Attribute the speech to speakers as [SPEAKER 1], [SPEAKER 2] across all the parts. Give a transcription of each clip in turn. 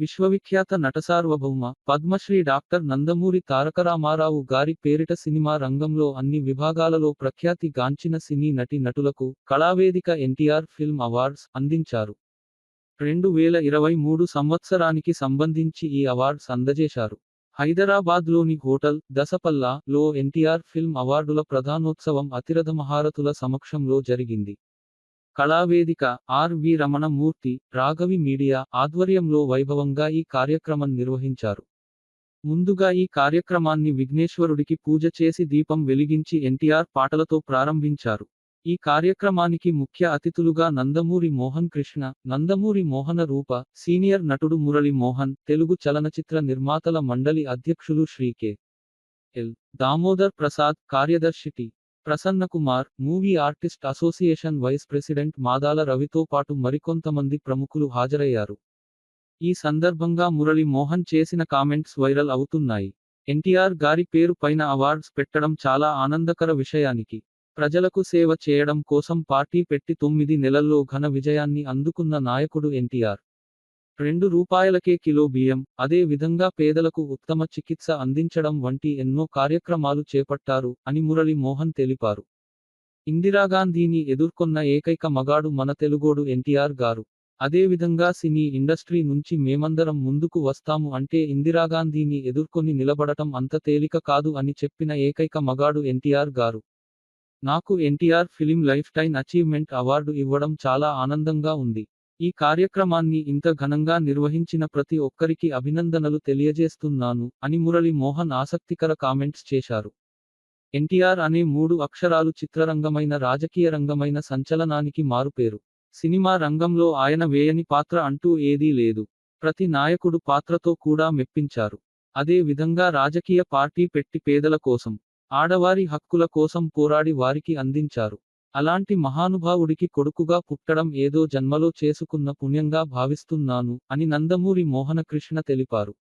[SPEAKER 1] విశ్వవిఖ్యాత నటసార్వభౌమ పద్మశ్రీ డాక్టర్ నందమూరి తారకరామారావు గారి పేరిట సినిమా రంగంలో అన్ని విభాగాలలో ప్రఖ్యాతి గాంచిన సినీ నటి నటులకు కళావేదిక ఎన్టీఆర్ ఫిల్మ్ అవార్డ్స్ అందించారు. రెండు వేల ఇరవై మూడు సంవత్సరానికి సంబంధించి ఈ అవార్డ్స్ అందజేశారు. హైదరాబాద్లోని హోటల్ దసపల్లా లో ఎన్టీఆర్ ఫిల్మ్ అవార్డుల ప్రధానోత్సవం అతిరథ మహారథుల సమక్షంలో జరిగింది. Kalavedika R V Ramana Murthy Raghavi media ఆధ్వర్యంలో వైభవంగా ఈ కార్యక్రమం నిర్వహించారు. ముందుగా ఈ కార్యక్రమాన్ని విఘ్నేశ్వరుడికి పూజ చేసి దీపం వెలిగించి ఎన్టీఆర్ పాటలతో ప్రారంభించారు. ఈ కార్యక్రమానికి ముఖ్య అతిథులుగా నందమూరి మోహన్ కృష్ణ నందమూరి మోహన రూప సీనియర్ నటుడు మురళి మోహన్ తెలుగు చలనచిత్ర నిర్మాతల మండలి అధ్యక్షులు శ్రీ కె. ఎల్. దామోదర్ ప్రసాద్ కార్యదర్శి T. Prasanna Kumar movie artist association vice president Madala రవితో పాటు మరికొంతమంది ప్రముఖులు హాజరయ్యారు. ఈ సందర్భంగా మురళి మోహన్ చేసిన కామెంట్స్ వైరల్ అవుతున్నాయి. ఎన్టీఆర్ గారి పేరు పైన అవార్డ్స్ పెట్టడం చాలా ఆనందకర విషయానికి. ప్రజలకు సేవ చేయడం కోసం పార్టీ పెట్టి తొమ్మిది నెలల్లో ఘన విజయాన్ని అందుకున్న నాయకుడు ఎన్టీఆర్. రెండు రూపాయలకే కిలో బియ్యం అదే విధంగా పేదలకు ఉత్తమ చికిత్స అందించడం వంటి ఎన్నో కార్యక్రమాలు చేపట్టారు అని మురళి మోహన్ తెలిపారు. ఇందిరాగాంధీని ఎదుర్కొన్న ఏకైక మగాడు మన తెలుగోడు ఎన్టీఆర్ గారు. అదే విధంగా సినీ ఇండస్ట్రీ నుంచి మేమందరం ముందుకు వస్తాము అంటే ఇందిరాగాంధీని ఎదుర్కొని నిలబడటం అంత తేలిక కాదు అని చెప్పిన ఏకైక మగాడు ఎన్టీఆర్ గారు. నాకు NTR film lifetime achievement award ఇవ్వడం చాలా ఆనందంగా ఉంది. ఈ కార్యక్రమాన్ని ఇంత ఘనంగా నిర్వహించిన ప్రతి ఒక్కరికి అభినందనలు తెలియజేస్తున్నాను అని మురళి మోహన్ ఆసక్తికర కామెంట్స్ చేశారు. ఎన్టీఆర్ అనే మూడు అక్షరాలు చిత్రరంగమైన రాజకీయ రంగమైన సంచలనానికి మారుపేరు. సినిమా రంగంలో ఆయన వేయని పాత్ర అంటూ ఏదీ లేదు. ప్రతి నాయకుడు పాత్రతో కూడా మెప్పించారు. అదే విధంగా రాజకీయ పార్టీ పెట్టి పేదల కోసం ఆడవారి హక్కుల కోసం పోరాడి వారికి అందించారు. అలాంటి మహానుభావుడికి కొడుకుగా పుట్టడం ఏదో జన్మలో చేసుకున్న పుణ్యంగా భావిస్తున్నాను అని నందమూరి మోహనకృష్ణ తెలిపారు.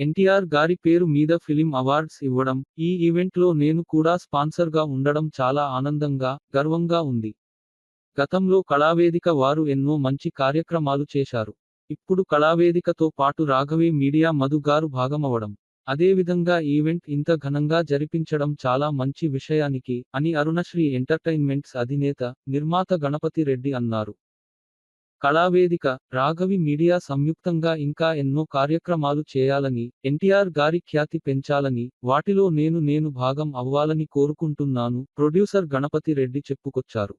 [SPEAKER 1] ఎన్టీఆర్ గారి పేరు మీద ఫిలిం అవార్డ్స్ ఇవ్వడం ఈ ఈవెంట్లో నేను కూడా స్పాన్సర్గా ఉండడం చాలా ఆనందంగా గర్వంగా ఉంది. గతంలో కళావేదిక వారు ఎన్నో మంచి కార్యక్రమాలు చేశారు. ఇప్పుడు కళావేదికతో పాటు రాఘవే మీడియా మధు గారు భాగమవడం. అదేవిధంగా ఈవెంట్ ఇంత ఘనంగా జరిపించడం చాలా మంచి విషయానికి అని అరుణశ్రీ ఎంటర్టైన్మెంట్స్ అధినేత నిర్మాత గణపతి రెడ్డి అన్నారు. కళావేదిక రాఘవి మీడియా సంయుక్తంగా ఇంకా ఎన్నో కార్యక్రమాలు చేయాలని ఎన్టీఆర్ గారి ఖ్యాతి పెంచాలని వాటిలో నేను నేను భాగం అవ్వాలని కోరుకుంటున్నాను ప్రొడ్యూసర్ గణపతి రెడ్డి చెప్పుకొచ్చారు.